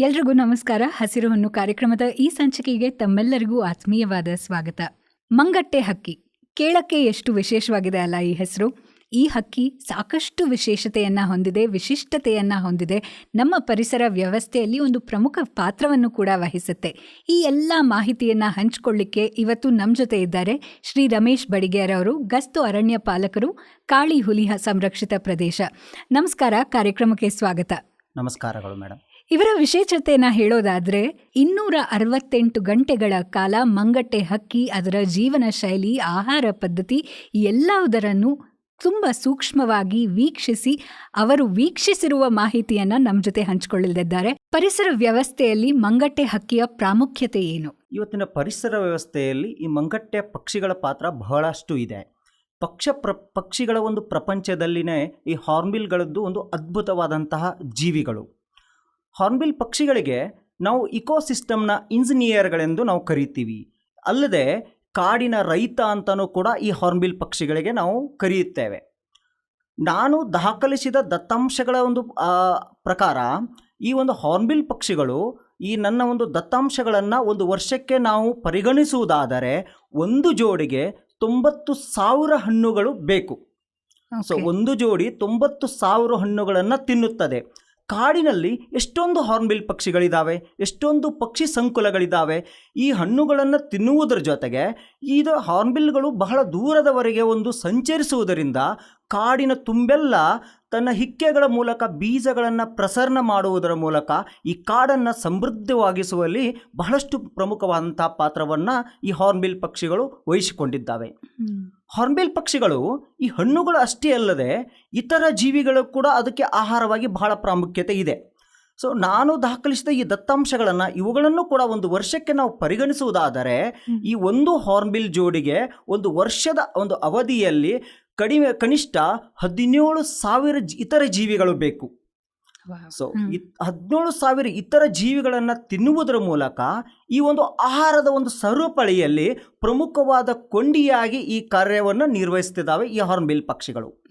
ಎಲ್ರಿಗೂ ನಮಸ್ಕಾರ. ಹಸಿರು ಕಾರ್ಯಕ್ರಮದ ಈ ಸಂಚಿಕೆಗೆ ತಮ್ಮೆಲ್ಲರಿಗೂ ಆತ್ಮೀಯವಾದ ಸ್ವಾಗತ. ಮಂಗಟ್ಟೆ ಹಕ್ಕಿ. ಕೇಳಕ್ಕೆ ಎಷ್ಟು ವಿಶೇಷವಾಗಿದೆ ಅಲ್ಲ ಈ ಹೆಸರು? ಈ ಹಕ್ಕಿ ಸಾಕಷ್ಟು ವಿಶೇಷತೆಯನ್ನು ಹೊಂದಿದೆ, ವಿಶಿಷ್ಟತೆಯನ್ನು ಹೊಂದಿದೆ. ನಮ್ಮ ಪರಿಸರ ವ್ಯವಸ್ಥೆಯಲ್ಲಿ ಒಂದು ಪ್ರಮುಖ ಪಾತ್ರವನ್ನು ಕೂಡ ವಹಿಸುತ್ತೆ. ಈ ಎಲ್ಲ ಮಾಹಿತಿಯನ್ನು ಹಂಚಿಕೊಳ್ಳಿಕ್ಕೆ ಇವತ್ತು ನಮ್ಮ ಜೊತೆ ಇದ್ದಾರೆ ಶ್ರೀ ರಮೇಶ್ ಬಡಿಗೇರ್ ಅವರು ಗಸ್ತು ಅರಣ್ಯ ಪಾಲಕರು, ಕಾಳಿ ಹುಲಿ ಸಂರಕ್ಷಿತ ಪ್ರದೇಶ. ನಮಸ್ಕಾರ, ಕಾರ್ಯಕ್ರಮಕ್ಕೆ ಸ್ವಾಗತ. ನಮಸ್ಕಾರಗಳು ಮೇಡಮ್ ಇವರ ವಿಶೇಷತೆನ ಹೇಳೋದಾದ್ರೆ ಇನ್ನೂರ ಅರವತ್ತೆಂಟು ಗಂಟೆಗಳ ಕಾಲ ಮಂಗಟ್ಟೆ ಹಕ್ಕಿ ಅದರ ಜೀವನ ಶೈಲಿ, ಆಹಾರ ಪದ್ಧತಿ ಎಲ್ಲವುದರನ್ನು ತುಂಬ ಸೂಕ್ಷ್ಮವಾಗಿ ವೀಕ್ಷಿಸಿ ಅವರು ವೀಕ್ಷಿಸಿರುವ ಮಾಹಿತಿಯನ್ನ ನಮ್ಮ ಜೊತೆ ಹಂಚಿಕೊಳ್ಳಲಿದ್ದಾರೆ. ಪರಿಸರ ವ್ಯವಸ್ಥೆಯಲ್ಲಿ ಮಂಗಟ್ಟೆ ಹಕ್ಕಿಯ ಪ್ರಾಮುಖ್ಯತೆ ಏನು? ಇವತ್ತಿನ ಪರಿಸರ ವ್ಯವಸ್ಥೆಯಲ್ಲಿ ಈ ಮಂಗಟ್ಟೆ ಪಕ್ಷಿಗಳ ಪಾತ್ರ ಬಹಳಷ್ಟು ಇದೆ. ಪಕ್ಷ ಪ್ರ, ಪಕ್ಷಿಗಳ ಒಂದು ಪ್ರಪಂಚದಲ್ಲಿನೇ ಈ ಹಾರ್ಮಿಲ್ಗಳದ್ದು ಒಂದು ಅದ್ಭುತವಾದಂತಹ ಜೀವಿಗಳು. ಹಾರ್ನ್ಬಿಲ್ ಪಕ್ಷಿಗಳಿಗೆ ನಾವು ಇಕೋಸಿಸ್ಟಮ್ನ ಇಂಜಿನಿಯರ್ಗಳೆಂದು ನಾವು ಕರೀತೀವಿ. ಅಲ್ಲದೆ ಕಾಡಿನ ರೈತ ಅಂತಲೂ ಕೂಡ ಈ ಹಾರ್ನ್ಬಿಲ್ ಪಕ್ಷಿಗಳಿಗೆ ನಾವು ಕರೆಯುತ್ತೇವೆ. ನಾನು ದಾಖಲಿಸಿದ ದತ್ತಾಂಶಗಳ ಒಂದು ಪ್ರಕಾರ ಈ ಒಂದು ಹಾರ್ನ್ಬಿಲ್ ಪಕ್ಷಿಗಳು ಈ ನನ್ನ ಒಂದು ದತ್ತಾಂಶಗಳನ್ನು ಒಂದು ವರ್ಷಕ್ಕೆ ನಾವು ಪರಿಗಣಿಸುವುದಾದರೆ ಒಂದು ಜೋಡಿಗೆ ತೊಂಬತ್ತು ಸಾವಿರ ಹಣ್ಣುಗಳು ಬೇಕು. ಸೊ ಒಂದು ಜೋಡಿ ತೊಂಬತ್ತು ಸಾವಿರ ಹಣ್ಣುಗಳನ್ನು ತಿನ್ನುತ್ತದೆ. ಕಾಡಿನಲ್ಲಿ ಎಷ್ಟೊಂದು ಹಾರ್ನ್ಬಿಲ್ ಪಕ್ಷಿಗಳಿದ್ದಾವೆ ಎಷ್ಟೊಂದು ಪಕ್ಷಿ ಸಂಕುಲಗಳಿದ್ದಾವೆ ಈ ಹಣ್ಣುಗಳನ್ನು ತಿನ್ನುವುದರ ಜೊತೆಗೆ ಇದು ಹಾರ್ನ್ಬಿಲ್ಗಳು ಬಹಳ ದೂರದವರೆಗೆ ಒಂದು ಸಂಚರಿಸುವುದರಿಂದ ಕಾಡಿನ ತುಂಬೆಲ್ಲ ತನ್ನ ಹಿಕ್ಕೆಗಳ ಮೂಲಕ, ಬೀಜಗಳನ್ನು ಪ್ರಸರಣ ಮಾಡುವುದರ ಮೂಲಕ ಈ ಕಾಡನ್ನು ಸಮೃದ್ಧವಾಗಿಸುವಲ್ಲಿ ಬಹಳಷ್ಟು ಪ್ರಮುಖವಾದಂಥ ಪಾತ್ರವನ್ನು ಈ ಹಾರ್ನ್ಬಿಲ್ ಪಕ್ಷಿಗಳು ವಹಿಸಿಕೊಂಡಿದ್ದಾವೆ. ಹಾರ್ನ್ಬಿಲ್ ಪಕ್ಷಿಗಳು ಈ ಹಣ್ಣುಗಳು ಅಷ್ಟೇ ಅಲ್ಲದೆ ಇತರ ಜೀವಿಗಳು ಕೂಡ ಅದಕ್ಕೆ ಆಹಾರವಾಗಿ ಬಹಳ ಪ್ರಾಮುಖ್ಯತೆ ಇದೆ ಸೊ ನಾನು ದಾಖಲಿಸಿದ ಈ ದತ್ತಾಂಶಗಳನ್ನು ಇವುಗಳನ್ನು ಕೂಡ ಒಂದು ವರ್ಷಕ್ಕೆ ನಾವು ಪರಿಗಣಿಸುವುದಾದರೆ ಈ ಒಂದು ಹಾರ್ನ್ಬಿಲ್ ಜೋಡಿಗೆ ಒಂದು ವರ್ಷದ ಒಂದು ಅವಧಿಯಲ್ಲಿ ಕಡಿಮೆ ಕನಿಷ್ಠ ಹದಿನೇಳು ಸಾವಿರ ಜಿ- ಇತರ ಜೀವಿಗಳು ಬೇಕು. ಸೊ. ಹದಿನೇಳು ಸಾವಿರ ಇತರ ಜೀವಿಗಳನ್ನು ತಿನ್ನುವುದರ ಮೂಲಕ ಈ ಒಂದು ಆಹಾರದ ಒಂದು ಸರ್ವಪಳಿಯಲ್ಲಿ ಪ್ರಮುಖವಾದ ಕೊಂಡಿಯಾಗಿ ಈ ಕಾರ್ಯವನ್ನು ನಿರ್ವಹಿಸ್ತಿದ್ದಾವೆ ಈ ಹಾರ್ನ್ಬಿಲ್ ಪಕ್ಷಿಗಳು.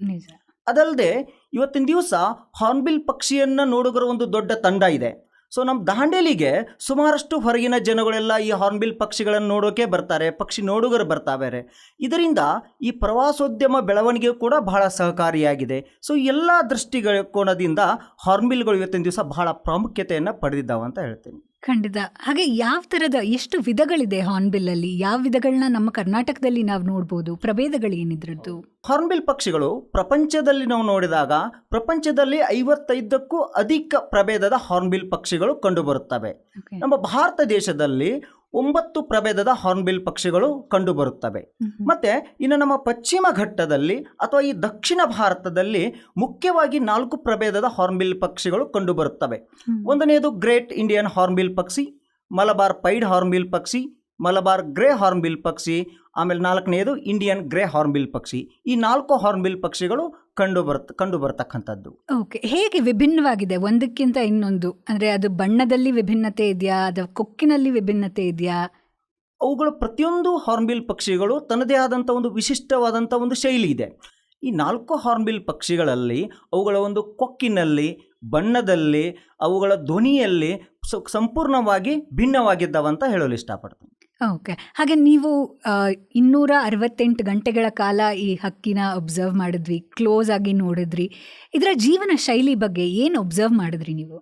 ಅದಲ್ಲದೆ ಇವತ್ತಿನ ದಿವಸ ಹಾರ್ನ್ಬಿಲ್ ಪಕ್ಷಿಯನ್ನು ನೋಡುಗರ ಒಂದು ದೊಡ್ಡ ತಂಡ ಇದೆ. ಸೊ ನಮ್ಮ ದಾಂಡೇಲಿಗೆ ಸುಮಾರಷ್ಟು ಹೊರಗಿನ ಜನಗಳೆಲ್ಲ ಈ ಹಾರ್ನ್ಬಿಲ್ ಪಕ್ಷಿಗಳನ್ನು ನೋಡೋಕೆ ಬರ್ತಾರೆ, ಪಕ್ಷಿ ನೋಡುಗರು ಬರ್ತಾವೆ ಇದರಿಂದ ಈ ಪ್ರವಾಸೋದ್ಯಮ ಬೆಳವಣಿಗೆ ಕೂಡ ಬಹಳ ಸಹಕಾರಿಯಾಗಿದೆ. ಸೊ ಎಲ್ಲ ದೃಷ್ಟಿಗಳ ಕೋಣದಿಂದ ಹಾರ್ನ್ಬಿಲ್ಗಳು ಇವತ್ತಿನ ದಿವಸ ಬಹಳ ಪ್ರಾಮುಖ್ಯತೆಯನ್ನು ಪಡೆದಿದ್ದಾವೆ ಅಂತ ಹೇಳ್ತೀನಿ. ಖಂಡಿತ. ಹಾಗೆ ಯಾವ ತರದ ಎಷ್ಟು ವಿಧಗಳಿದೆ ಹಾರ್ನ್ಬಿಲ್ ಅಲ್ಲಿ? ಯಾವ ವಿಧಗಳನ್ನ ನಮ್ಮ ಕರ್ನಾಟಕದಲ್ಲಿ ನಾವು ನೋಡ್ಬೋದು? ಪ್ರಭೇದಗಳೇನಿದ್ರದ್ದು ಹಾರ್ನ್ಬಿಲ್ ಪಕ್ಷಿಗಳು ಪ್ರಪಂಚದಲ್ಲಿ ನಾವು ನೋಡಿದಾಗ ಪ್ರಪಂಚದಲ್ಲಿ ಐವತ್ತೈದಕ್ಕೂ ಅಧಿಕ ಪ್ರಭೇದದ ಹಾರ್ನ್ಬಿಲ್ ಪಕ್ಷಿಗಳು ಕಂಡುಬರುತ್ತವೆ. ನಮ್ಮ ಭಾರತ ದೇಶದಲ್ಲಿ ಒಂಬತ್ತು ಪ್ರಭೇದದ ಹಾರ್ನ್ಬಿಲ್ ಪಕ್ಷಿಗಳು ಕಂಡುಬರುತ್ತವೆ. ಮತ್ತೆ ಇನ್ನು ನಮ್ಮ ಪಶ್ಚಿಮ ಘಟ್ಟದಲ್ಲಿ ಅಥವಾ ಈ ದಕ್ಷಿಣ ಭಾರತದಲ್ಲಿ ಮುಖ್ಯವಾಗಿ ನಾಲ್ಕು ಪ್ರಭೇದದ ಹಾರ್ನ್ಬಿಲ್ ಪಕ್ಷಿಗಳು ಕಂಡುಬರುತ್ತವೆ. ಒಂದನೆಯದು ಗ್ರೇಟ್ ಇಂಡಿಯನ್ ಹಾರ್ನ್ಬಿಲ್ ಪಕ್ಷಿ ಮಲಬಾರ್ ಪೈಡ್ ಹಾರ್ನ್ಬಿಲ್ ಪಕ್ಷಿ ಮಲಬಾರ್ ಗ್ರೇ ಹಾರ್ನ್ಬಿಲ್ ಪಕ್ಷಿ ಆಮೇಲೆ ನಾಲ್ಕನೆಯದು ಇಂಡಿಯನ್ ಗ್ರೇ ಹಾರ್ನ್ಬಿಲ್ ಪಕ್ಷಿ. ಈ ನಾಲ್ಕು ಹಾರ್ನ್ಬಿಲ್ ಪಕ್ಷಿಗಳು ಕಂಡು ಬರ್ತ ಕಂಡು ಬರ್ತಕ್ಕಂಥದ್ದು. ಓಕೆ ಹೇಗೆ ವಿಭಿನ್ನವಾಗಿದೆ? ಒಂದಕ್ಕಿಂತ ಇನ್ನೊಂದು. ಅಂದರೆ ಅದು ಬಣ್ಣದಲ್ಲಿ ವಿಭಿನ್ನತೆ ಇದೆಯಾ? ಅದು ಕೊಕ್ಕಿನಲ್ಲಿ ವಿಭಿನ್ನತೆ ಇದೆಯಾ? ಅವುಗಳ ಪ್ರತಿಯೊಂದು ಹಾರ್ನ್ಬಿಲ್ ಪಕ್ಷಿಗಳು ತನ್ನದೇ ಆದಂಥ ಒಂದು ವಿಶಿಷ್ಟವಾದಂಥ ಒಂದು ಶೈಲಿ ಇದೆ. ಈ ನಾಲ್ಕು ಹಾರ್ನ್ಬಿಲ್ ಪಕ್ಷಿಗಳಲ್ಲಿ ಅವುಗಳ ಒಂದು ಕೊಕ್ಕಿನಲ್ಲಿ ಬಣ್ಣದಲ್ಲಿ ಅವುಗಳ ಧ್ವನಿಯಲ್ಲಿ ಸಂಪೂರ್ಣವಾಗಿ ಭಿನ್ನವಾಗಿದ್ದಾವಂತ ಹೇಳಲು ಇಷ್ಟಪಡ್ತೀನಿ. ಓಕೆ. ಹಾಗೆ ನೀವು ಇನ್ನೂರ ಅರವತ್ತೆಂಟು ಗಂಟೆಗಳ ಕಾಲ ಈ ಹಕ್ಕಿನ ಒಬ್ಸರ್ವ್ ಮಾಡಿದ್ವಿ ಕ್ಲೋಸ್ ಆಗಿ ನೋಡಿದ್ರಿ. ಇದರ ಜೀವನ ಶೈಲಿ ಬಗ್ಗೆ ಏನು ಒಬ್ಸರ್ವ್ ಮಾಡಿದ್ರಿ ನೀವು?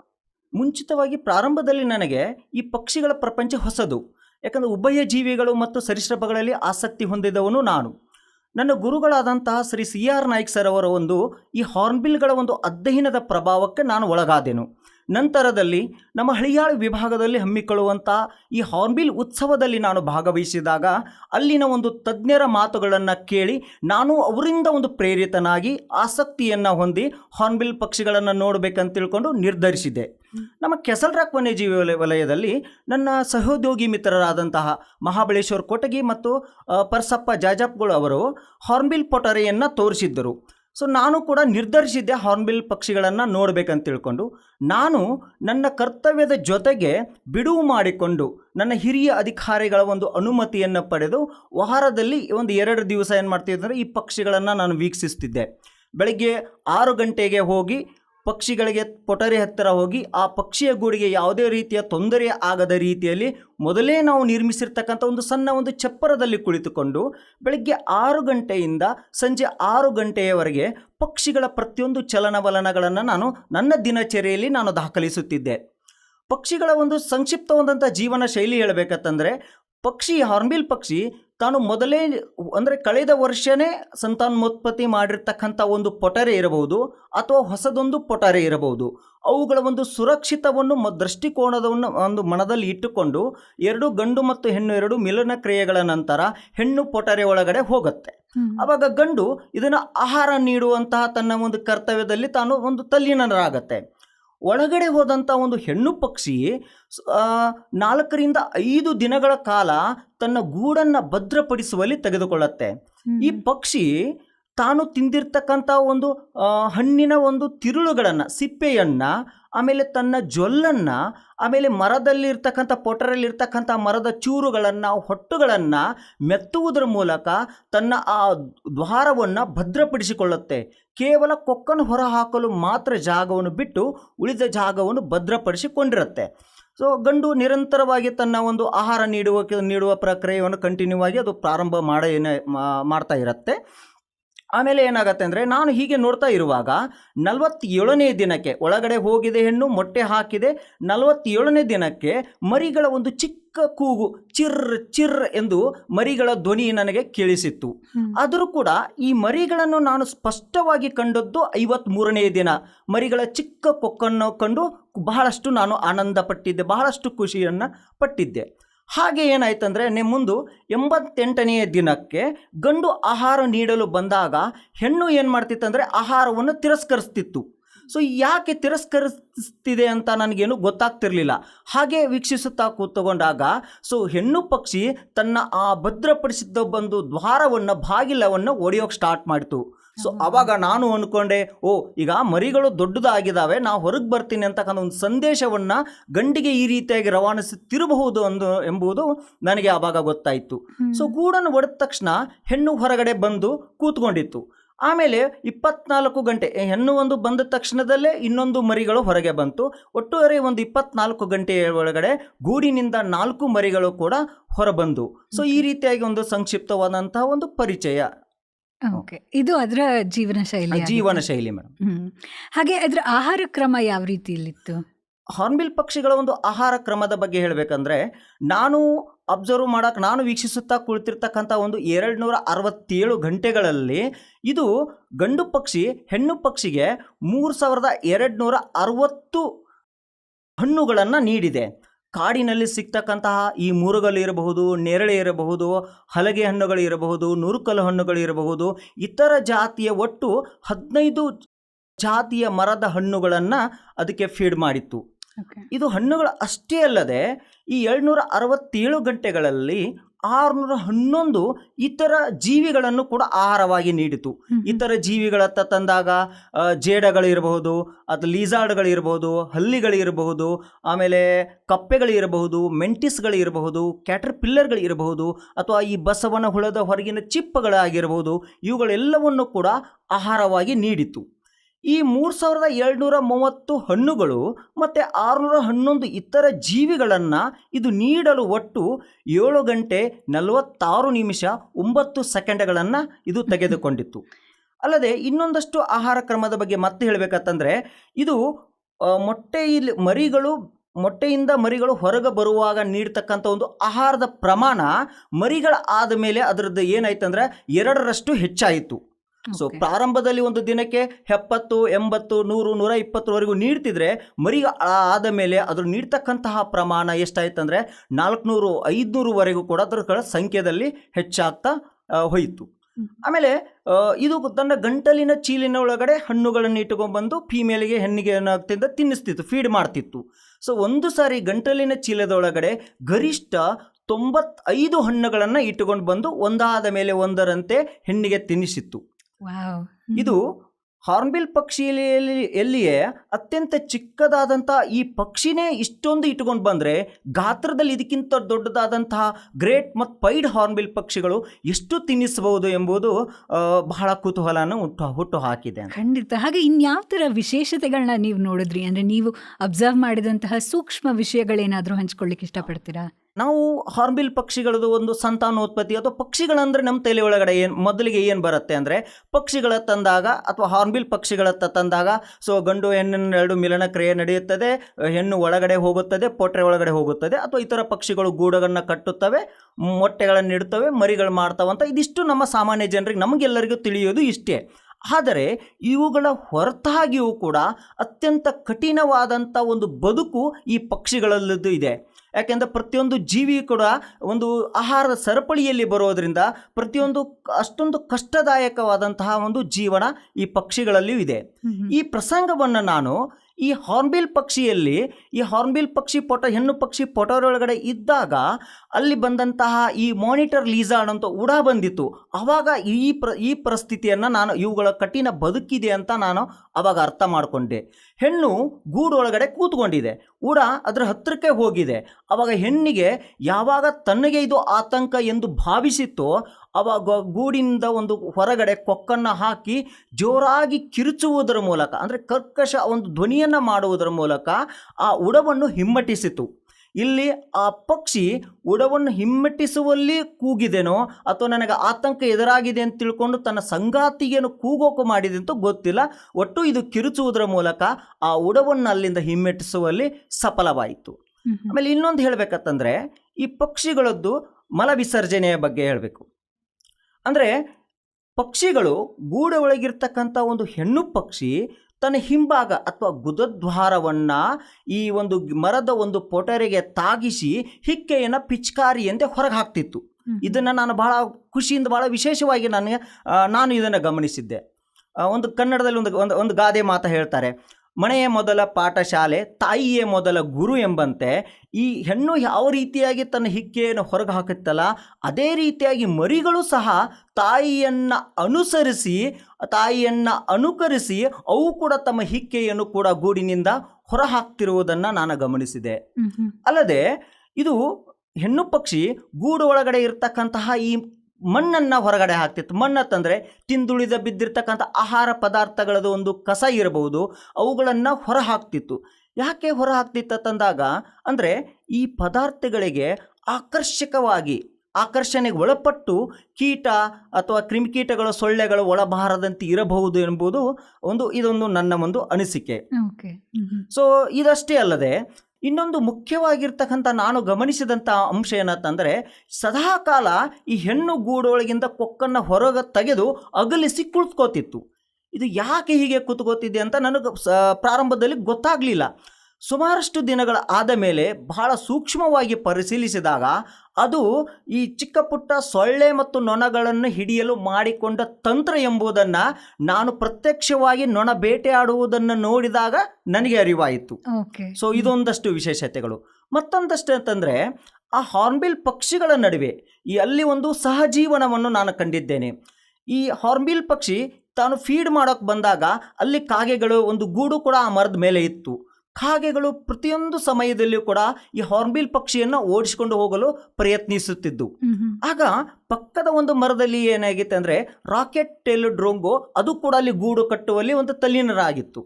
ಮುಂಚಿತವಾಗಿ ಪ್ರಾರಂಭದಲ್ಲಿ ನನಗೆ ಈ ಪಕ್ಷಿಗಳ ಪ್ರಪಂಚ ಹೊಸದು. ಯಾಕಂದರೆ ಉಭಯ ಜೀವಿಗಳು ಮತ್ತು ಸರಿಸೃಪಗಳಲ್ಲಿ ಆಸಕ್ತಿ ಹೊಂದಿದವನು ನಾನು. ನನ್ನ ಗುರುಗಳಾದಂತಹ Shri C R Naik sir ಅವರ ಒಂದು ಈ ಹಾರ್ನ್ಬಿಲ್ಗಳ ಒಂದು ಅಧ್ಯಯನದ ಪ್ರಭಾವಕ್ಕೆ ನಾನು ಒಳಗಾದೆನು. ನಂತರದಲ್ಲಿ ನಮ್ಮ ಹಳಿಯಾಳು ವಿಭಾಗದಲ್ಲಿ ಹಮ್ಮಿಕೊಳ್ಳುವಂಥ ಈ ಹಾರ್ನ್ಬಿಲ್ ಉತ್ಸವದಲ್ಲಿ ನಾನು ಭಾಗವಹಿಸಿದಾಗ ಅಲ್ಲಿನ ಒಂದು ತಜ್ಞರ ಮಾತುಗಳನ್ನು ಕೇಳಿ ನಾನು ಅವರಿಂದ ಒಂದು ಪ್ರೇರಿತನಾಗಿ ಆಸಕ್ತಿಯನ್ನು ಹೊಂದಿ ಹಾರ್ನ್ಬಿಲ್ ಪಕ್ಷಿಗಳನ್ನು ನೋಡಬೇಕಂತ ತಿಳ್ಕೊಂಡು ನಿರ್ಧರಿಸಿದೆ ನಮ್ಮ ಕೆಸಲ್ರಾಕ್ ವನ್ಯಜೀವಿ ವಲಯದಲ್ಲಿ ನನ್ನ ಸಹೋದ್ಯೋಗಿ ಮಿತ್ರರಾದಂತಹ ಮಹಾಬಳೇಶ್ವರ್ ಕೊಟಗಿ ಮತ್ತು ಪರಸಪ್ಪ ಜಾಜಪ್ಗಳು ಅವರು ಹಾರ್ನ್ಬಿಲ್ ಪೊಟರೆಯನ್ನು ತೋರಿಸಿದ್ದರು. ಸೊ ನಾನು ಕೂಡ ನಿರ್ಧರಿಸಿದ್ದೆ ಹಾರ್ನ್ಬಿಲ್ ಪಕ್ಷಿಗಳನ್ನು ನೋಡಬೇಕಂತ ತಿಳ್ಕೊಂಡು. ನಾನು ನನ್ನ ಕರ್ತವ್ಯದ ಜೊತೆಗೆ ಬಿಡುವು ಮಾಡಿಕೊಂಡು, ನನ್ನ ಹಿರಿಯ ಅಧಿಕಾರಿಗಳ ಒಂದು ಅನುಮತಿಯನ್ನು ಪಡೆದು ವಾರದಲ್ಲಿ ಒಂದು ಎರಡು ದಿವಸ ಏನು ಮಾಡ್ತಿದ್ದಂದರೆ ಈ ಪಕ್ಷಿಗಳನ್ನು ನಾನು ವೀಕ್ಷಿಸ್ತಿದ್ದೆ. ಬೆಳಗ್ಗೆ ಆರು ಗಂಟೆಗೆ ಹೋಗಿ ಪಕ್ಷಿಗಳಿಗೆ ಪೊಟರಿ ಹತ್ತಿರ ಹೋಗಿ ಆ ಪಕ್ಷಿಯ ಗೂಡಿಗೆ ಯಾವುದೇ ರೀತಿಯ ತೊಂದರೆ ಆಗದ ರೀತಿಯಲ್ಲಿ ಮೊದಲೇ ನಾವು ನಿರ್ಮಿಸಿರ್ತಕ್ಕಂಥ ಒಂದು ಸಣ್ಣ ಒಂದು ಚಪ್ಪರದಲ್ಲಿ ಕುಳಿತುಕೊಂಡು ಬೆಳಗ್ಗೆ ಆರು ಗಂಟೆಯಿಂದ ಸಂಜೆ ಆರು ಗಂಟೆಯವರೆಗೆ ಪಕ್ಷಿಗಳ ಪ್ರತಿಯೊಂದು ಚಲನವಲನಗಳನ್ನು ನಾನು ನನ್ನ ದಿನಚರಿಯಲ್ಲಿ ನಾನು ದಾಖಲಿಸುತ್ತಿದ್ದೆ. ಪಕ್ಷಿಗಳ ಒಂದು ಸಂಕ್ಷಿಪ್ತವಾದಂಥ ಜೀವನ ಶೈಲಿ ಹೇಳಬೇಕಂತಂದರೆ ಪಕ್ಷಿ ಹಾರ್ಮಿಲ್ ಪಕ್ಷಿ ತಾನು ಮೊದಲೇ ಅಂದರೆ ಕಳೆದ ವರ್ಷನೇ ಸಂತಾನೋತ್ಪತ್ತಿ ಮಾಡಿರ್ತಕ್ಕಂಥ ಒಂದು ಪೊಟರೆ ಇರಬಹುದು ಅಥವಾ ಹೊಸದೊಂದು ಪೊಟರೆ ಇರಬಹುದು. ಅವುಗಳ ಒಂದು ಸುರಕ್ಷಿತವನ್ನು ಮ ದೃಷ್ಟಿಕೋನದವನ್ನು ಒಂದು ಮನದಲ್ಲಿ ಇಟ್ಟುಕೊಂಡು ಎರಡು ಗಂಡು ಮತ್ತು ಹೆಣ್ಣು ಎರಡು ಮಿಲನ ಕ್ರಿಯೆಗಳ ನಂತರ ಹೆಣ್ಣು ಪೊಟರೆ ಒಳಗಡೆ ಹೋಗುತ್ತೆ. ಅವಾಗ ಆವಾಗ ಗಂಡು ಇದನ್ನು ಆಹಾರ ನೀಡುವಂತಹ ತನ್ನ ಒಂದು ಕರ್ತವ್ಯದಲ್ಲಿ ತಾನು ಒಂದು ತಲ್ಲೀನರಾಗತ್ತೆ. ಒಳಗಡೆ ಹೋದಂಥ ಒಂದು ಹೆಣ್ಣು ಪಕ್ಷಿ ನಾಲ್ಕರಿಂದ ಐದು ದಿನಗಳ ಕಾಲ ತನ್ನ ಗೂಡನ್ನು ಭದ್ರಪಡಿಸುವಲ್ಲಿ ತೆಗೆದುಕೊಳ್ಳುತ್ತೆ. ಈ ಪಕ್ಷಿ ತಾನು ತಿಂದಿರ್ತಕ್ಕಂಥ ಒಂದು ಹಣ್ಣಿನ ಒಂದು ತಿರುಳುಗಳನ್ನು ಸಿಪ್ಪೆಯನ್ನು ಆಮೇಲೆ ತನ್ನ ಜೊಲ್ಲನ್ನು, ಆಮೇಲೆ ಮರದಲ್ಲಿರ್ತಕ್ಕಂಥ ಪೊಟರಲ್ಲಿರ್ತಕ್ಕಂಥ ಮರದ ಚೂರುಗಳನ್ನು, ಹೊಟ್ಟುಗಳನ್ನು ಮೆತ್ತುವುದರ ಮೂಲಕ ತನ್ನ ಆ ದ್ವಾರವನ್ನು ಭದ್ರಪಡಿಸಿಕೊಳ್ಳುತ್ತೆ. ಕೇವಲ ಕೊಕ್ಕನ್ನು ಹೊರಹಾಕಲು ಮಾತ್ರ ಜಾಗವನ್ನು ಬಿಟ್ಟು ಉಳಿದ ಜಾಗವನ್ನು ಭದ್ರಪಡಿಸಿಕೊಂಡಿರುತ್ತೆ. ಸೊ ಗಂಡು ನಿರಂತರವಾಗಿ ತನ್ನ ಒಂದು ಆಹಾರ ನೀಡುವ ನೀಡುವ ಪ್ರಕ್ರಿಯೆಯನ್ನು ಕಂಟಿನ್ಯೂ ಆಗಿ ಅದು ಪ್ರಾರಂಭ ಮಾಡ ಮಾಡ್ತಾ ಇರುತ್ತೆ. ಆಮೇಲೆ ಏನಾಗತ್ತೆ ಅಂದರೆ ನಾನು ಹೀಗೆ ನೋಡ್ತಾ ಇರುವಾಗ ನಲವತ್ತೇಳನೇ ದಿನಕ್ಕೆ ಒಳಗಡೆ ಹೋಗಿದೆ ಹೆಣ್ಣು ಮೊಟ್ಟೆ ಹಾಕಿದೆ. ನಲವತ್ತೇಳನೇ ದಿನಕ್ಕೆ ಮರಿಗಳ ಒಂದು ಚಿಕ್ಕ ಕೂಗು ಚಿರ್ ಚಿರ್ ಎಂದು ಮರಿಗಳ ಧ್ವನಿ ನನಗೆ ಕೇಳಿಸಿತ್ತು. ಆದರೂ ಕೂಡ ಈ ಮರಿಗಳನ್ನು ನಾನು ಸ್ಪಷ್ಟವಾಗಿ ಕಂಡದ್ದು ಐವತ್ತ್ಮೂರನೇ ದಿನ. ಮರಿಗಳ ಚಿಕ್ಕ ಕೊಕ್ಕನ್ನು ಕಂಡು ಬಹಳಷ್ಟು ನಾನು ಆನಂದ ಪಟ್ಟಿದ್ದೆ ಬಹಳಷ್ಟು ಖುಷಿಯನ್ನು ಪಟ್ಟಿದ್ದೆ. ಹಾಗೆ ಏನಾಯ್ತಂದರೆ ನೆ ಮುಂದು ಎಂಬತ್ತೆಂಟನೆಯ ದಿನಕ್ಕೆ ಗಂಡು ಆಹಾರ ನೀಡಲು ಬಂದಾಗ ಹೆಣ್ಣು ಏನು ಮಾಡ್ತಿತ್ತಂದರೆ ಆಹಾರವನ್ನು ತಿರಸ್ಕರಿಸ್ತಿತ್ತು. ಸೊ ಯಾಕೆ ತಿರಸ್ಕರಿಸ್ತಿದೆ ಅಂತ ನನಗೇನು ಗೊತ್ತಾಗ್ತಿರಲಿಲ್ಲ. ಹಾಗೆ ವೀಕ್ಷಿಸುತ್ತಾ ಕೂತ್ಕೊಂಡಾಗ ಸೊ ಹೆಣ್ಣು ಪಕ್ಷಿ ತನ್ನ ಆ ಭದ್ರಪಡಿಸಿದ್ದ ಬಂದು ದ್ವಾರವನ್ನು, ಬಾಗಿಲವನ್ನು ಒಡೆಯೋಕೆ ಸ್ಟಾರ್ಟ್ ಮಾಡಿತು. ಸೊ ಅವಾಗ ನಾನು ಅಂದ್ಕೊಂಡೆ ಓ ಈಗ ಮರಿಗಳು ದೊಡ್ಡದಾಗಿದ್ದಾವೆ ನಾವು ಹೊರಗೆ ಬರ್ತೀನಿ ಅಂತಕ್ಕಂಥ ಒಂದು ಸಂದೇಶವನ್ನು ಗಂಡಿಗೆ ಈ ರೀತಿಯಾಗಿ ರವಾನಿಸುತ್ತಿರಬಹುದು ಅಂದು ಎಂಬುದು ನನಗೆ ಆವಾಗ ಗೊತ್ತಾಯಿತು. ಸೊ ಗೂಡನ್ನು ಒಡೆದ ತಕ್ಷಣ ಹೆಣ್ಣು ಹೊರಗಡೆ ಬಂದು ಕೂತ್ಕೊಂಡಿತ್ತು. ಆಮೇಲೆ ಇಪ್ಪತ್ನಾಲ್ಕು ಗಂಟೆ ಹೆಣ್ಣು ಒಂದು ಬಂದ ತಕ್ಷಣದಲ್ಲೇ ಇನ್ನೊಂದು ಮರಿಗಳು ಹೊರಗೆ ಬಂತು. ಒಟ್ಟುವರೆ ಒಂದು ಇಪ್ಪತ್ನಾಲ್ಕು ಗಂಟೆಯ ಒಳಗಡೆ ಗೂಡಿನಿಂದ ನಾಲ್ಕು ಮರಿಗಳು ಕೂಡ ಹೊರಬಂದು. ಸೊ ಈ ರೀತಿಯಾಗಿ ಒಂದು ಸಂಕ್ಷಿಪ್ತವಾದಂತಹ ಒಂದು ಪರಿಚಯ. ಓಕೆ. ಇದು ಅದರ ಜೀವನ ಶೈಲಿ ಜೀವನ ಶೈಲಿ ಮೇಡಮ್ ಹಾಗೆ ಅದರ ಆಹಾರ ಕ್ರಮ ಯಾವ ರೀತಿಯಲ್ಲಿತ್ತು? ಹಾರ್ನ್ಬಿಲ್ ಪಕ್ಷಿಗಳ ಒಂದು ಆಹಾರ ಕ್ರಮದ ಬಗ್ಗೆ ಹೇಳಬೇಕಂದ್ರೆ ನಾನು ಅಬ್ಸರ್ವ್ ಮಾಡಕ್ಕೆ ನಾನು ವೀಕ್ಷಿಸುತ್ತಾ ಕುಳಿತಿರ್ತಕ್ಕಂಥ ಒಂದು ಎರಡು ನೂರ ಅರವತ್ತೇಳು ಗಂಟೆಗಳಲ್ಲಿ ಇದು ಗಂಡು ಪಕ್ಷಿ ಹೆಣ್ಣು ಪಕ್ಷಿಗೆ ಮೂರು ಸಾವಿರದ ಎರಡು ನೂರ ಅರವತ್ತು ಹಣ್ಣುಗಳನ್ನು ನೀಡಿದೆ. ಕಾಡಿನಲ್ಲಿ ಸಿಗ್ತಕ್ಕಂತಹ ಈ ಮೂರುಗಲು ಇರಬಹುದು ನೇರಳೆ ಇರಬಹುದು ಹಲಗೆ ಹಣ್ಣುಗಳು ಇರಬಹುದು ನುರುಕಲು ಹಣ್ಣುಗಳು ಇರಬಹುದು ಇತರ ಜಾತಿಯ ಒಟ್ಟು ಹದಿನೈದು ಜಾತಿಯ ಮರದ ಹಣ್ಣುಗಳನ್ನು ಅದಕ್ಕೆ ಫೀಡ್ ಮಾಡಿತ್ತು. ಇದು ಹಣ್ಣುಗಳು ಅಷ್ಟೇ ಅಲ್ಲದೆ ಈ ಏಳ್ನೂರ ಅರವತ್ತೇಳು ಗಂಟೆಗಳಲ್ಲಿ ಆರುನೂರ ಹನ್ನೊಂದು ಇತರ ಜೀವಿಗಳನ್ನು ಕೂಡ ಆಹಾರವಾಗಿ ನೀಡಿತು. ಇತರ ಜೀವಿಗಳತ್ತ ತಂದಾಗ ಜೇಡಗಳಿರಬಹುದು ಅಥವಾ ಲೀಸಾರ್ಡ್ಗಳಿರಬಹುದು ಹಲ್ಲಿಗಳಿರಬಹುದು ಆಮೇಲೆ ಕಪ್ಪೆಗಳಿರಬಹುದು ಮೆಂಟಿಸ್ಗಳಿರಬಹುದು ಕ್ಯಾಟರ್ ಪಿಲ್ಲರ್ಗಳಿರಬಹುದು ಅಥವಾ ಈ ಬಸವನ ಹುಳದ ಹೊರಗಿನ ಚಿಪ್ಪಗಳಾಗಿರಬಹುದು ಇವುಗಳೆಲ್ಲವನ್ನು ಕೂಡ ಆಹಾರವಾಗಿ ನೀಡಿತು. ಈ ಮೂರು ಸಾವಿರದ ಏಳ್ನೂರ ಮೂವತ್ತು ಹಣ್ಣುಗಳು ಮತ್ತು ಆರುನೂರ ಹನ್ನೊಂದು ಇತರ ಜೀವಿಗಳನ್ನು ಇದು ನೀಡಲು ಒಟ್ಟು ಏಳು ಗಂಟೆ ನಲವತ್ತಾರು ನಿಮಿಷ ಒಂಬತ್ತು ಸೆಕೆಂಡ್ಗಳನ್ನು ಇದು ತೆಗೆದುಕೊಂಡಿತ್ತು. ಅಲ್ಲದೆ ಇನ್ನೊಂದಷ್ಟು ಆಹಾರ ಕ್ರಮದ ಬಗ್ಗೆ ಮತ್ತೆ ಹೇಳಬೇಕಂತಂದರೆ ಇದು ಮೊಟ್ಟೆಯಲ್ಲಿ ಮರಿಗಳು, ಮೊಟ್ಟೆಯಿಂದ ಮರಿಗಳು ಹೊರಗೆ ಬರುವಾಗ ನೀಡ್ತಕ್ಕಂಥ ಒಂದು ಆಹಾರದ ಪ್ರಮಾಣ ಮರಿಗಳ ಆದ ಮೇಲೆ ಅದರದ್ದು ಏನಾಯ್ತಂದ್ರೆ ಎರಡರಷ್ಟು ಹೆಚ್ಚಾಯಿತು. ಸೊ ಪ್ರಾರಂಭದಲ್ಲಿ ಒಂದು ದಿನಕ್ಕೆ ಎಪ್ಪತ್ತು ಎಂಬತ್ತು ನೂರು ನೂರ ಇಪ್ಪತ್ತರವರೆಗೂ ನೀಡ್ತಿದ್ರೆ ಮರಿ ಆದ ಮೇಲೆ ಅದ್ರ ನೀಡ್ತಕ್ಕಂತಹ ಪ್ರಮಾಣ ಎಷ್ಟಾಯ್ತಂದ್ರೆ ನಾಲ್ಕುನೂರು ಐದುನೂರುವರೆಗೂ ಕೂಡ ಅದರ ಸಂಖ್ಯೆದಲ್ಲಿ ಹೆಚ್ಚಾಗ್ತಾ ಹೋಯಿತು. ಆಮೇಲೆ ಇದು ತನ್ನ ಗಂಟಲಿನ ಚೀಲಿನ ಒಳಗಡೆ ಹಣ್ಣುಗಳನ್ನು ಇಟ್ಟುಕೊಂಡ್ಬಂದು ಫೀಮೇಲಿಗೆ ಹೆಣ್ಣಿಗೆ ಏನಾಗ್ತಿದ್ದ ತಿನ್ನಿಸ್ತಿತ್ತು ಫೀಡ್ ಮಾಡ್ತಿತ್ತು. ಸೊ ಒಂದು ಸಾರಿ ಗಂಟಲಿನ ಚೀಲದೊಳಗಡೆ ಗರಿಷ್ಠ ತೊಂಬತ್ತೈದು ಹಣ್ಣುಗಳನ್ನು ಇಟ್ಟುಕೊಂಡು ಬಂದು ಒಂದಾದ ಮೇಲೆ ಒಂದರಂತೆ ಹೆಣ್ಣಿಗೆ ತಿನ್ನಿಸಿತ್ತು. ವಾವ್. ಇದು ಹಾರ್ನ್ಬಿಲ್ ಪಕ್ಷಿಯಲ್ಲಿ ಎಲ್ಲಿಯೇ ಅತ್ಯಂತ ಚಿಕ್ಕದಾದಂತಹ ಈ ಪಕ್ಷಿನೇ ಇಷ್ಟೊಂದು ಇಟ್ಕೊಂಡು ಬಂದರೆ ಗಾತ್ರದಲ್ಲಿ ಇದಕ್ಕಿಂತ ದೊಡ್ಡದಾದಂತಹ ಗ್ರೇಟ್ ಮತ್ತು ಪೈಡ್ ಹಾರ್ನ್ಬಿಲ್ ಪಕ್ಷಿಗಳು ಎಷ್ಟು ತಿನ್ನಿಸಬಹುದು ಎಂಬುದು ಬಹಳ ಕುತೂಹಲನ ಹುಟ್ಟು ಹುಟ್ಟು ಹಾಕಿದೆ ಖಂಡಿತ. ಹಾಗೆ ಇನ್ಯಾವ ಥರ ವಿಶೇಷತೆಗಳನ್ನ ನೀವು ನೋಡಿದ್ರಿ? ಅಂದರೆ ನೀವು ಅಬ್ಸರ್ವ್ ಮಾಡಿದಂತಹ ಸೂಕ್ಷ್ಮ ವಿಷಯಗಳೇನಾದರೂ ಹಂಚ್ಕೊಳ್ಳಿಕ್ಕೆ ಇಷ್ಟಪಡ್ತೀರಾ? ನಾವು ಹಾರ್ನ್ಬಿಲ್ ಪಕ್ಷಿಗಳದ್ದು ಒಂದು ಸಂತಾನೋತ್ಪತ್ತಿ ಅಥವಾ ಪಕ್ಷಿಗಳಂದ್ರೆ ನಮ್ಮ ತಲೆ ಒಳಗಡೆ ಏನು, ಮೊದಲಿಗೆ ಏನು ಬರುತ್ತೆ ಅಂದರೆ ಪಕ್ಷಿಗಳ ತಂದಾಗ ಅಥವಾ ಹಾರ್ನ್ಬಿಲ್ ಪಕ್ಷಿಗಳತ್ತ ತಂದಾಗ ಸೊ ಗಂಡು ಹೆಣ್ಣಿನ ಎರಡು ಮಿಲನ ಕ್ರಿಯೆ ನಡೆಯುತ್ತದೆ ಹೆಣ್ಣು ಒಳಗಡೆ ಹೋಗುತ್ತದೆ, ಪೊಟ್ರೆ ಒಳಗಡೆ ಹೋಗುತ್ತದೆ, ಅಥವಾ ಇತರ ಪಕ್ಷಿಗಳು ಗೂಡಗಳನ್ನು ಕಟ್ಟುತ್ತವೆ, ಮೊಟ್ಟೆಗಳನ್ನು ಇಡ್ತವೆ ಮರಿಗಳು ಅಂತ ಇದಿಷ್ಟು ನಮ್ಮ ಸಾಮಾನ್ಯ ಜನರಿಗೆ ನಮಗೆಲ್ಲರಿಗೂ ತಿಳಿಯೋದು ಇಷ್ಟೇ. ಆದರೆ ಇವುಗಳ ಹೊರತಾಗಿಯೂ ಕೂಡ ಅತ್ಯಂತ ಕಠಿಣವಾದಂಥ ಒಂದು ಬದುಕು ಈ ಪಕ್ಷಿಗಳಲ್ಲದ್ದು ಇದೆ. ಯಾಕೆಂದರೆ ಪ್ರತಿಯೊಂದು ಜೀವಿ ಕೂಡ ಒಂದು ಆಹಾರದ ಸರಪಳಿಯಲ್ಲಿ ಬರೋದರಿಂದ ಪ್ರತಿಯೊಂದು ಅಷ್ಟೊಂದು ಕಷ್ಟದಾಯಕವಾದಂತಹ ಒಂದು ಜೀವನ ಈ ಪಕ್ಷಿಗಳಲ್ಲಿಯೂ ಇದೆ. ಈ ಪ್ರಸಂಗವನ್ನು ನಾನು ಈ ಹಾರ್ನ್ಬಿಲ್ ಪಕ್ಷಿಯಲ್ಲಿ, ಈ ಹಾರ್ನ್ಬಿಲ್ ಪಕ್ಷಿ ಪೊಟ ಹೆಣ್ಣು ಪಕ್ಷಿ ಪೊಟೊರೊಳಗಡೆ ಇದ್ದಾಗ ಅಲ್ಲಿ ಬಂದಂತಹ ಈ ಮಾನಿಟರ್ ಲೀಸಾರ್ಡ್ ಅಂತ ಉಡ ಬಂದಿತ್ತು. ಆವಾಗ ಈ ಪ್ರ, ಈ ಪರಿಸ್ಥಿತಿಯನ್ನು ನಾನು ಇವುಗಳ ಕಠಿಣ ಬದುಕಿದೆ ಅಂತ ನಾನು ಅವಾಗ ಅರ್ಥ ಮಾಡಿಕೊಂಡೆ. ಹೆಣ್ಣು ಗೂಡು ಒಳಗಡೆ ಕೂತ್ಕೊಂಡಿದೆ. ಉಡ ಅದರ ಹತ್ತಿರಕ್ಕೆ ಹೋಗಿದೆ. ಆವಾಗ ಹೆಣ್ಣಿಗೆ ಯಾವಾಗ ತನಗೆ ಇದು ಆತಂಕ ಎಂದು ಭಾವಿಸಿತ್ತೋ ಅವಾಗ ಗೂಡಿನಿಂದ ಒಂದು ಹೊರಗಡೆ ಕೊಕ್ಕನ್ನು ಹಾಕಿ ಜೋರಾಗಿ ಕಿರುಚುವುದರ ಮೂಲಕ ಅಂದರೆ ಕರ್ಕಶ ಒಂದು ಧ್ವನಿಯನ್ನು ಮಾಡುವುದರ ಮೂಲಕ ಆ ಉಡವನ್ನು ಹಿಮ್ಮಟ್ಟಿಸಿತು ಇಲ್ಲಿ ಆ ಪಕ್ಷಿ ಉಡವನ್ನು ಹಿಮ್ಮೆಟ್ಟಿಸುವಲ್ಲಿ ಕೂಗಿದೆನೋ ಅಥವಾ ನನಗೆ ಆತಂಕ ಎದುರಾಗಿದೆ ಅಂತ ತಿಳ್ಕೊಂಡು ತನ್ನ ಸಂಗಾತಿಯನ್ನು ಕೂಗೋಕು ಮಾಡಿದೆ ಅಂತ ಗೊತ್ತಿಲ್ಲ ಒಟ್ಟು ಇದು ಕಿರುಚುವುದರ ಮೂಲಕ ಆ ಉಡವನ್ನು ಅಲ್ಲಿಂದ ಹಿಮ್ಮೆಟ್ಟಿಸುವಲ್ಲಿ ಸಫಲವಾಯಿತು. ಆಮೇಲೆ ಇನ್ನೊಂದು ಹೇಳಬೇಕಂತಂದರೆ ಈ ಪಕ್ಷಿಗಳದ್ದು ಮಲ ವಿಸರ್ಜನೆಯ ಬಗ್ಗೆ ಹೇಳಬೇಕು. ಅಂದರೆ ಪಕ್ಷಿಗಳು ಗೂಡ ಒಳಗಿರ್ತಕ್ಕಂಥ ಒಂದು ಹೆಣ್ಣು ಪಕ್ಷಿ ತನ್ನ ಹಿಂಭಾಗ ಅಥವಾ ಗುದದ್ವಾರವನ್ನು ಈ ಒಂದು ಮರದ ಒಂದು ಪೊಟರೆಗೆ ತಾಗಿಸಿ ಹಿಕ್ಕೆಯನ್ನು ಪಿಚ್ಕಾರಿಯಂತೆ ಹೊರಗೆ ಹಾಕ್ತಿತ್ತು ಇದನ್ನು ನಾನು ಬಹಳ ಖುಷಿಯಿಂದ ಭಾಳ ವಿಶೇಷವಾಗಿ ನನಗೆ ನಾನು ಇದನ್ನು ಗಮನಿಸಿದ್ದೆ. ಒಂದು ಕನ್ನಡದಲ್ಲಿ ಒಂದು ಒಂದು ಒಂದು ಗಾದೆ ಮಾತು ಹೇಳ್ತಾರೆ. ಮನೆಯ ಮೊದಲ ಪಾಠಶಾಲೆ ತಾಯಿಯೇ ಮೊದಲ ಗುರು ಎಂಬಂತೆ ಈ ಹೆಣ್ಣು ಯಾವ ರೀತಿಯಾಗಿ ತನ್ನ ಹಿಕ್ಕೆಯನ್ನು ಹೊರಗೆ ಹಾಕುತ್ತಲ್ಲ ಅದೇ ರೀತಿಯಾಗಿ ಮರಿಗಳು ಸಹ ತಾಯಿಯನ್ನು ಅನುಸರಿಸಿ ತಾಯಿಯನ್ನು ಅನುಕರಿಸಿ ಅವು ಕೂಡ ತಮ್ಮ ಹಿಕ್ಕೆಯನ್ನು ಕೂಡ ಗೂಡಿನಿಂದ ಹೊರ ಹಾಕ್ತಿರುವುದನ್ನು ನಾನು ಗಮನಿಸಿದೆ. ಅಲ್ಲದೆ ಇದು ಹೆಣ್ಣು ಪಕ್ಷಿ ಗೂಡು ಒಳಗಡೆ ಇರತಕ್ಕಂತಹ ಈ ಮಣ್ಣನ್ನು ಹೊರಗಡೆ ಹಾಕ್ತಿತ್ತು. ಮಣ್ಣತ್ತಂದರೆ ತಿಂದುಳಿದ ಬಿದ್ದಿರ್ತಕ್ಕಂಥ ಆಹಾರ ಪದಾರ್ಥಗಳದ್ದು ಒಂದು ಕಸ ಇರಬಹುದು. ಅವುಗಳನ್ನು ಹೊರ ಹಾಕ್ತಿತ್ತು ಯಾಕೆ ಹೊರ ಹಾಕ್ತಿತ್ತು ತಂದಾಗ ಅಂದರೆ ಈ ಪದಾರ್ಥಗಳಿಗೆ ಆಕರ್ಷಕವಾಗಿ ಆಕರ್ಷಣೆಗೆ ಒಳಪಟ್ಟು ಕೀಟ ಅಥವಾ ಕ್ರಿಮಿಕೀಟಗಳ ಸೊಳ್ಳೆಗಳು ಒಳಬಾರದಂತೆ ಇರಬಹುದು ಎಂಬುದು ಒಂದು ಇದೊಂದು ನನ್ನ ಒಂದು ಅನಿಸಿಕೆ. ಸೊ ಇದಷ್ಟೇ ಅಲ್ಲದೆ ಇನ್ನೊಂದು ಮುಖ್ಯವಾಗಿರ್ತಕ್ಕಂಥ ನಾನು ಗಮನಿಸಿದಂಥ ಅಂಶ ಏನಂತಂದರೆ, ಸದಾಕಾಲ ಈ ಹೆಣ್ಣು ಗೂಡೊಳಗಿಂದ ಕೊಕ್ಕನ್ನು ಹೊರಗೆ ತೆಗೆದು ಅಗಲಿಸಿ ಕುಳಿತ್ಕೋತಿತ್ತು. ಇದು ಯಾಕೆ ಹೀಗೆ ಕೂತ್ಕೋತಿದೆ ಅಂತ ನನಗೆ ಪ್ರಾರಂಭದಲ್ಲಿ ಗೊತ್ತಾಗಲಿಲ್ಲ. ಸುಮಾರಷ್ಟು ದಿನಗಳ ಆದ ಮೇಲೆ ಬಹಳ ಸೂಕ್ಷ್ಮವಾಗಿ ಪರಿಶೀಲಿಸಿದಾಗ ಅದು ಈ ಚಿಕ್ಕ ಪುಟ್ಟ ಸೊಳ್ಳೆ ಮತ್ತು ನೊಣಗಳನ್ನು ಹಿಡಿಯಲು ಮಾಡಿಕೊಂಡ ತಂತ್ರ ಎಂಬುದನ್ನು ನಾನು ಪ್ರತ್ಯಕ್ಷವಾಗಿ ನೊಣ ಬೇಟೆಯಾಡುವುದನ್ನು ನೋಡಿದಾಗ ನನಗೆ ಅರಿವಾಯಿತು. ಸೊ ಇದೊಂದಷ್ಟು ವಿಶೇಷತೆಗಳು. ಮತ್ತೊಂದಷ್ಟು ಅಂತಂದರೆ ಆ ಹಾರ್ನ್ಬಿಲ್ ಪಕ್ಷಿಗಳ ನಡುವೆ ಈ ಅಲ್ಲಿ ಒಂದು ಸಹಜೀವನವನ್ನು ನಾನು ಕಂಡಿದ್ದೇನೆ. ಈ ಹಾರ್ನ್ಬಿಲ್ ಪಕ್ಷಿ ತಾನು ಫೀಡ್ ಮಾಡೋಕ್ಕೆ ಬಂದಾಗ ಅಲ್ಲಿ ಕಾಗೆಗಳು ಒಂದು ಗೂಡು ಕೂಡ ಆ ಮರದ ಮೇಲೆ ಇತ್ತು. ಕಾಗೆಗಳು ಪ್ರತಿಯೊಂದು ಸಮಯದಲ್ಲಿಯೂ ಕೂಡ ಈ ಹಾರ್ನ್ಬಿಲ್ ಪಕ್ಷಿಯನ್ನು ಓಡಿಸಿಕೊಂಡು ಹೋಗಲು ಪ್ರಯತ್ನಿಸುತ್ತಿದ್ದು. ಆಗ ಪಕ್ಕದ ಒಂದು ಮರದಲ್ಲಿ ಏನಾಗಿತ್ತು ಅಂದರೆ ರಾಕೆಟ್ ಟೆಲ್ ಡ್ರೋಂಗೋ ಅದು ಕೂಡ ಅಲ್ಲಿ ಗೂಡು ಕಟ್ಟುವಲ್ಲಿ ಒಂದು ತಲ್ಲೀನರಾಗಿತ್ತು.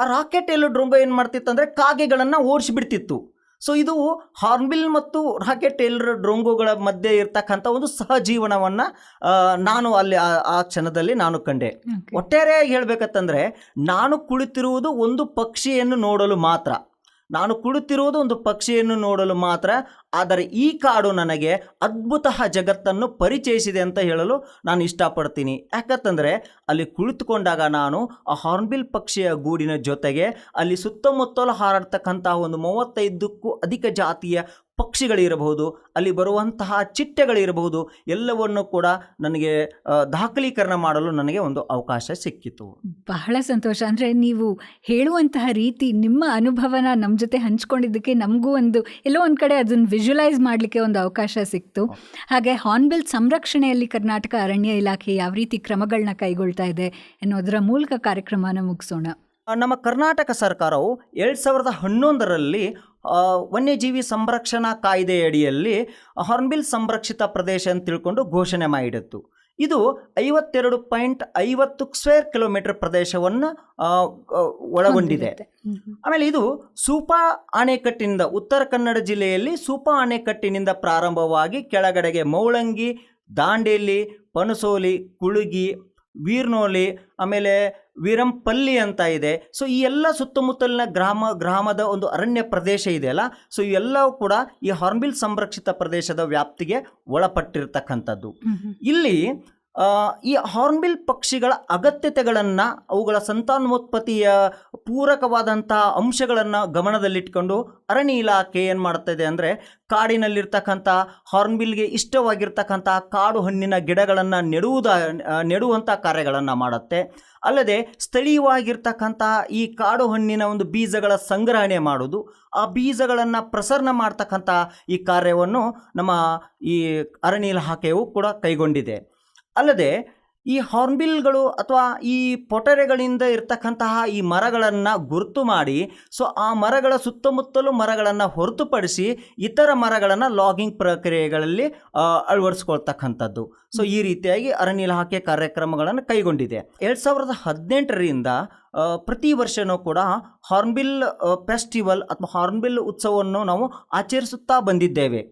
ಆ ರಾಕೆಟ್ ಟೆಲ್ ಡ್ರೋಂಗೋ ಏನು ಮಾಡ್ತಿತ್ತು ಕಾಗೆಗಳನ್ನ ಕಾಗೆಗಳನ್ನು ಓಡಿಸಿಬಿಡ್ತಿತ್ತು. ಸೊ ಇದು ಹಾರ್ನ್ಬಿಲ್ ಮತ್ತು ರಾಕೆಟ್ ಎಲ್ಲರ ಡ್ರೋಂಗೋಗಳ ಮಧ್ಯೆ ಇರ್ತಕ್ಕಂಥ ಒಂದು ಸಹಜೀವನವನ್ನು ನಾನು ಅಲ್ಲಿ ಆ- ಆ ಕ್ಷಣದಲ್ಲಿ ನಾನು ಕಂಡೆ. ಒಟ್ಟಾರೆಯಾಗಿ ಹೇಳಬೇಕಂತಂದರೆ ನಾನು ಕುಳಿತಿರುವುದು ಒಂದು ಪಕ್ಷಿಯನ್ನು ನೋಡಲು ಮಾತ್ರ. ನಾನು ಕುಳಿತಿರುವುದು ಒಂದು ಪಕ್ಷಿಯನ್ನು ನೋಡಲು ಮಾತ್ರ, ಆದರೆ ಈ ಕಾಡು ನನಗೆ ಅದ್ಭುತ ಜಗತ್ತನ್ನು ಪರಿಚಯಿಸಿದೆ ಅಂತ ಹೇಳಲು ನಾನು ಇಷ್ಟಪಡ್ತೀನಿ. ಯಾಕಂತಂದರೆ, ಅಲ್ಲಿ ಕುಳಿತುಕೊಂಡಾಗ ನಾನು ಆ ಹಾರ್ನ್ಬಿಲ್ ಪಕ್ಷಿಯ ಗೂಡಿನ ಜೊತೆಗೆ ಅಲ್ಲಿ ಸುತ್ತಮುತ್ತಲು ಹಾರಾಡ್ತಕ್ಕಂತಹ ಒಂದು ಮೂವತ್ತೈದಕ್ಕೂ ಅಧಿಕ ಜಾತಿಯ ಪಕ್ಷಿಗಳಿರಬಹುದು ಅಲ್ಲಿ ಬರುವಂತಹ ಚಿಟ್ಟೆಗಳಿರಬಹುದು ಎಲ್ಲವನ್ನು ಕೂಡ ನನಗೆ ದಾಖಲೀಕರಣ ಮಾಡಲು ನನಗೆ ಒಂದು ಅವಕಾಶ ಸಿಕ್ಕಿತು. ಬಹಳ ಸಂತೋಷ. ಅಂದರೆ ನೀವು ಹೇಳುವಂತಹ ರೀತಿ ನಿಮ್ಮ ಅನುಭವನ ನಮ್ಮ ಜೊತೆ ಹಂಚ್ಕೊಂಡಿದ್ದಕ್ಕೆ ನಮಗೂ ಒಂದು ಎಲ್ಲೋ ಒಂದು ಕಡೆ ಅದನ್ನು ವಿಜುವಲೈಸ್ ಮಾಡಲಿಕ್ಕೆ ಒಂದು ಅವಕಾಶ ಸಿಕ್ತು. ಹಾಗೆ ಹಾರ್ನ್ಬಿಲ್ ಸಂರಕ್ಷಣೆಯಲ್ಲಿ ಕರ್ನಾಟಕ ಅರಣ್ಯ ಇಲಾಖೆ ಯಾವ ರೀತಿ ಕ್ರಮಗಳನ್ನ ಕೈಗೊಳ್ತಾ ಇದೆ ಅನ್ನೋದರ ಮೂಲಕ ಕಾರ್ಯಕ್ರಮನ ಮುಗಿಸೋಣ. ನಮ್ಮ ಕರ್ನಾಟಕ ಸರ್ಕಾರವು ಎರಡು ಸಾವಿರದ ಹನ್ನೊಂದರಲ್ಲಿ ವನ್ಯಜೀವಿ ಸಂರಕ್ಷಣಾ ಕಾಯ್ದೆಯಡಿಯಲ್ಲಿ ಹಾರ್ನ್ಬಿಲ್ ಸಂರಕ್ಷಿತ ಪ್ರದೇಶ ಅಂತ ತಿಳ್ಕೊಂಡು ಘೋಷಣೆ ಮಾಡಿತ್ತು. ಇದು ಐವತ್ತೆರಡು ಪಾಯಿಂಟ್ ಐವತ್ತು ಸ್ಕ್ವೇರ್ ಕಿಲೋಮೀಟರ್ ಪ್ರದೇಶವನ್ನು ಒಳಗೊಂಡಿದೆ. ಆಮೇಲೆ ಇದು ಸೂಪಾ ಅಣೆಕಟ್ಟಿನಿಂದ ಉತ್ತರ ಕನ್ನಡ ಜಿಲ್ಲೆಯಲ್ಲಿ ಸೂಪಾ ಅಣೆಕಟ್ಟಿನಿಂದ ಪ್ರಾರಂಭವಾಗಿ ಕೆಳಗಡೆಗೆ ಮೌಳಂಗಿ ದಾಂಡೇಲಿ ಪನಸೋಲಿ ಕುಳುಗಿ ವೀರ್ನೋಲಿ ಆಮೇಲೆ ವೀರಂಪಲ್ಲಿ ಅಂತ ಇದೆ. ಸೊ ಈ ಎಲ್ಲ ಸುತ್ತಮುತ್ತಲಿನ ಗ್ರಾಮ ಗ್ರಾಮದ ಒಂದು ಅರಣ್ಯ ಪ್ರದೇಶ ಇದೆಯಲ್ಲ ಸೊ ಇವೆಲ್ಲವೂ ಕೂಡ ಈ ಹಾರ್ನ್ಬಿಲ್ ಸಂರಕ್ಷಿತ ಪ್ರದೇಶದ ವ್ಯಾಪ್ತಿಗೆ ಒಳಪಟ್ಟಿರ್ತಕ್ಕಂಥದ್ದು. ಇಲ್ಲಿ ಈ ಹಾರ್ನ್ಬಿಲ್ ಪಕ್ಷಿಗಳ ಅಗತ್ಯತೆಗಳನ್ನು, ಅವುಗಳ ಸಂತಾನೋತ್ಪತ್ತಿಯ ಪೂರಕವಾದಂಥ ಅಂಶಗಳನ್ನು ಗಮನದಲ್ಲಿಟ್ಕೊಂಡು ಅರಣ್ಯ ಇಲಾಖೆ ಏನು ಮಾಡ್ತದೆ ಅಂದರೆ ಕಾಡಿನಲ್ಲಿರ್ತಕ್ಕಂಥ, ಹಾರ್ನ್ಬಿಲ್ಗೆ ಇಷ್ಟವಾಗಿರ್ತಕ್ಕಂಥ ಕಾಡು ಹಣ್ಣಿನ ಗಿಡಗಳನ್ನು ನೆಡುವುದ ನೆಡುವಂಥ ಕಾರ್ಯಗಳನ್ನು ಮಾಡುತ್ತೆ. ಅಲ್ಲದೆ ಸ್ಥಳೀಯವಾಗಿರ್ತಕ್ಕಂಥ ಈ ಕಾಡು ಹಣ್ಣಿನ ಒಂದು ಬೀಜಗಳ ಸಂಗ್ರಹಣೆ ಮಾಡೋದು. ಆ ಬೀಜಗಳನ್ನು ಪ್ರಸರಣ ಮಾಡ್ತಕ್ಕಂಥ ಈ ಕಾರ್ಯವನ್ನು ನಮ್ಮ ಈ ಅರಣ್ಯ ಇಲಾಖೆಯು ಕೂಡ ಕೈಗೊಂಡಿದೆ. ಅಲ್ಲದೆ ಈ ಹಾರ್ನ್ಬಿಲ್ಗಳು ಅಥವಾ ಈ ಪೊಟರೆಗಳಿಂದ ಇರ್ತಕ್ಕಂತಹ ಈ ಮರಗಳನ್ನು ಗುರುತು ಮಾಡಿ, ಸೊ ಆ ಮರಗಳ ಸುತ್ತಮುತ್ತಲು ಮರಗಳನ್ನು ಹೊರತುಪಡಿಸಿ ಇತರ ಮರಗಳನ್ನು ಲಾಗಿಂಗ್ ಪ್ರಕ್ರಿಯೆಗಳಲ್ಲಿ ಅಳವಡಿಸ್ಕೊಳ್ತಕ್ಕಂಥದ್ದು. ಸೊ ಈ ರೀತಿಯಾಗಿ ಅರಣ್ಯ ಇಲಾಖೆ ಕಾರ್ಯಕ್ರಮಗಳನ್ನು ಕೈಗೊಂಡಿದೆ. ಎರಡು ಸಾವಿರದ ಹದಿನೆಂಟರಿಂದ ಪ್ರತಿ ವರ್ಷವೂ ಕೂಡ ಹಾರ್ನ್ಬಿಲ್ ಫೆಸ್ಟಿವಲ್ ಅಥವಾ ಹಾರ್ನ್ಬಿಲ್ ಉತ್ಸವವನ್ನು ನಾವು ಆಚರಿಸುತ್ತಾ ಬಂದಿದ್ದೇವೆ.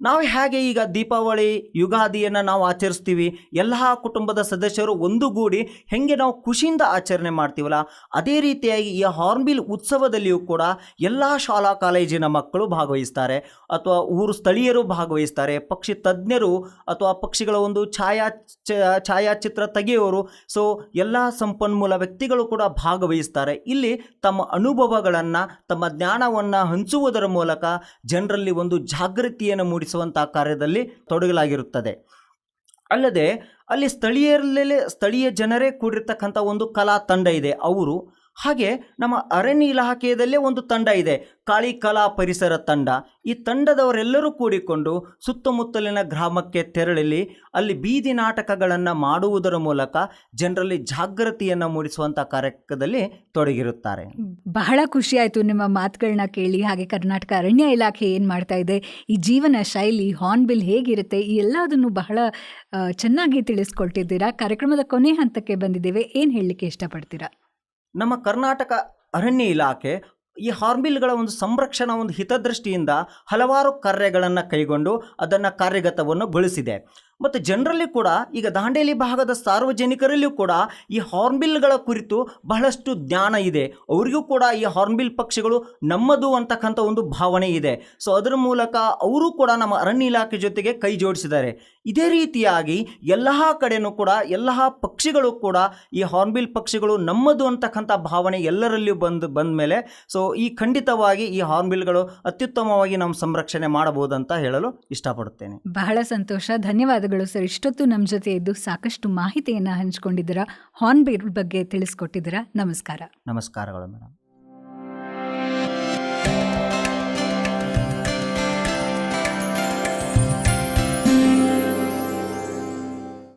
ನಾವು ಹೇಗೆ ಈಗ ದೀಪಾವಳಿ, ಯುಗಾದಿಯನ್ನು ನಾವು ಆಚರಿಸ್ತೀವಿ? ಎಲ್ಲ ಕುಟುಂಬದ ಸದಸ್ಯರು ಒಂದುಗೂಡಿ ಹೆಂಗೆ ನಾವು ಖುಷಿಯಿಂದ ಆಚರಣೆ ಮಾಡ್ತೀವಲ್ಲ? ಅದೇ ರೀತಿಯಾಗಿ ಈ ಹಾರ್ನ್ಬಿಲ್ ಉತ್ಸವದಲ್ಲಿಯೂ ಕೂಡ ಎಲ್ಲ ಶಾಲಾ ಕಾಲೇಜಿನ ಮಕ್ಕಳು ಭಾಗವಹಿಸ್ತಾರೆ. ಅಥವಾ ಊರು ಸ್ಥಳೀಯರು ಭಾಗವಹಿಸ್ತಾರೆ. ಪಕ್ಷಿ ತಜ್ಞರು ಅಥವಾ ಪಕ್ಷಿಗಳ ಒಂದು ಛಾಯಾ ಛಾಯಾಚಿತ್ರ ತೆಗೆಯೋರು. ಸೊ ಎಲ್ಲ ಸಂಪನ್ಮೂಲ ವ್ಯಕ್ತಿಗಳು ಕೂಡ ಭಾಗವಹಿಸ್ತಾರೆ. ಇಲ್ಲಿ ತಮ್ಮ ಅನುಭವಗಳನ್ನು, ತಮ್ಮ ಜ್ಞಾನವನ್ನು ಹಂಚುವುದರ ಮೂಲಕ ಜನರಲ್ಲಿ ಒಂದು ಜಾಗೃತಿಯನ್ನು ಮೂಡಿಸುವಂಥ ಕಾರ್ಯದಲ್ಲಿ ತೊಡಗಲಾಗಿರುತ್ತದೆ. ಅಲ್ಲದೆ ಅಲ್ಲಿ ಸ್ಥಳೀಯರಲ್ಲೇ ಸ್ಥಳೀಯ ಜನರೇ ಕೂಡಿರ್ತಕ್ಕಂಥ ಒಂದು ಕಲಾ ತಂಡ ಇದೆ. ಅವರು ಹಾಗೆ ನಮ್ಮ ಅರಣ್ಯ ಇಲಾಖೆಯಲ್ಲೇ ಒಂದು ತಂಡ ಇದೆ, ಕಾಳಿ ಕಲಾ ಪರಿಸರ ತಂಡ. ಈ ತಂಡದವರೆಲ್ಲರೂ ಕೂಡಿಕೊಂಡು ಸುತ್ತಮುತ್ತಲಿನ ಗ್ರಾಮಕ್ಕೆ ತೆರಳಲಿ, ಅಲ್ಲಿ ಬೀದಿ ನಾಟಕಗಳನ್ನು ಮಾಡುವುದರ ಮೂಲಕ ಜನರಲ್ಲಿ ಜಾಗೃತಿಯನ್ನು ಮೂಡಿಸುವಂಥ ಕಾರ್ಯಕ್ರಮದಲ್ಲಿ ತೊಡಗಿರುತ್ತಾರೆ. ಬಹಳ ಖುಷಿ ಆಯಿತು ನಿಮ್ಮ ಮಾತುಗಳನ್ನ ಕೇಳಿ, ಹಾಗೆ ಕರ್ನಾಟಕ ಅರಣ್ಯ ಇಲಾಖೆ ಏನು ಮಾಡ್ತಾ ಇದೆ, ಈ ಜೀವನ ಶೈಲಿ ಹಾರ್ನ್ಬಿಲ್ ಹೇಗಿರುತ್ತೆ, ಈ ಎಲ್ಲದನ್ನು ಬಹಳ ಚೆನ್ನಾಗಿ ತಿಳಿಸ್ಕೊಳ್ತಿದ್ದೀರಾ ಕಾರ್ಯಕ್ರಮದ ಕೊನೆ ಹಂತಕ್ಕೆ ಬಂದಿದ್ದೇವೆ. ಏನು ಹೇಳಲಿಕ್ಕೆ ಇಷ್ಟಪಡ್ತೀರಾ? ನಮ್ಮ ಕರ್ನಾಟಕ ಅರಣ್ಯ ಇಲಾಖೆ ಈ ಹಾರ್ನ್ಬಿಲ್ಗಳ ಒಂದು ಸಂರಕ್ಷಣಾ ಒಂದು ಹಿತದೃಷ್ಟಿಯಿಂದ ಹಲವಾರು ಕಾರ್ಯಗಳನ್ನು ಕೈಗೊಂಡು ಅದನ್ನು ಕಾರ್ಯಗತವನ್ನು ಗೊಳಿಸಿದೆ. ಮತ್ತು ಜನರಲ್ಲಿ ಕೂಡ, ಈಗ ದಾಂಡೇಲಿ ಭಾಗದ ಸಾರ್ವಜನಿಕರಲ್ಲಿಯೂ ಕೂಡ ಈ ಹಾರ್ನ್ಬಿಲ್ಗಳ ಕುರಿತು ಬಹಳಷ್ಟು ಜ್ಞಾನ ಇದೆ. ಅವರಿಗೂ ಕೂಡ ಈ ಹಾರ್ನ್ಬಿಲ್ ಪಕ್ಷಿಗಳು ನಮ್ಮದು ಅಂತಕ್ಕಂಥ ಒಂದು ಭಾವನೆ ಇದೆ. ಸೊ, ಅದರ ಮೂಲಕ ಅವರು ಕೂಡ ನಮ್ಮ ಅರಣ್ಯ ಇಲಾಖೆ ಜೊತೆಗೆ ಕೈ ಜೋಡಿಸಿದ್ದಾರೆ. ಇದೇ ರೀತಿಯಾಗಿ ಎಲ್ಲ ಕಡೆಯೂ ಕೂಡ ಎಲ್ಲ ಪಕ್ಷಿಗಳು ಕೂಡ ಈ ಹಾರ್ನ್ಬಿಲ್ ಪಕ್ಷಿಗಳು ನಮ್ಮದು ಅಂತಕ್ಕಂಥ ಭಾವನೆ ಎಲ್ಲರಲ್ಲಿಯೂ ಬಂದು ಬಂದ ಮೇಲೆ ಸೊ ಈ ಖಂಡಿತವಾಗಿ ಈ ಹಾರ್ನ್ಬಿಲ್ಗಳು ಅತ್ಯುತ್ತಮವಾಗಿ ನಾವು ಸಂರಕ್ಷಣೆ ಮಾಡಬಹುದು ಅಂತ ಹೇಳಲು ಇಷ್ಟಪಡುತ್ತೇನೆ. ಬಹಳ ಸಂತೋಷ. ಧನ್ಯವಾದಗಳು ಸರ್. ಇಷ್ಟೊತ್ತು ನಮ್ಮ ಜೊತೆ ಇದ್ದು ಸಾಕಷ್ಟು ಮಾಹಿತಿಯನ್ನು ಹಂಚಿಕೊಂಡಿದ್ದೀರಾ ಹಾರ್ನ್ಬಿಲ್ ಬಗ್ಗೆ ತಿಳಿಸ್ಕೊಟ್ಟಿದ್ದೀರಾ. ನಮಸ್ಕಾರ. ನಮಸ್ಕಾರಗಳು ಮೇಡಮ್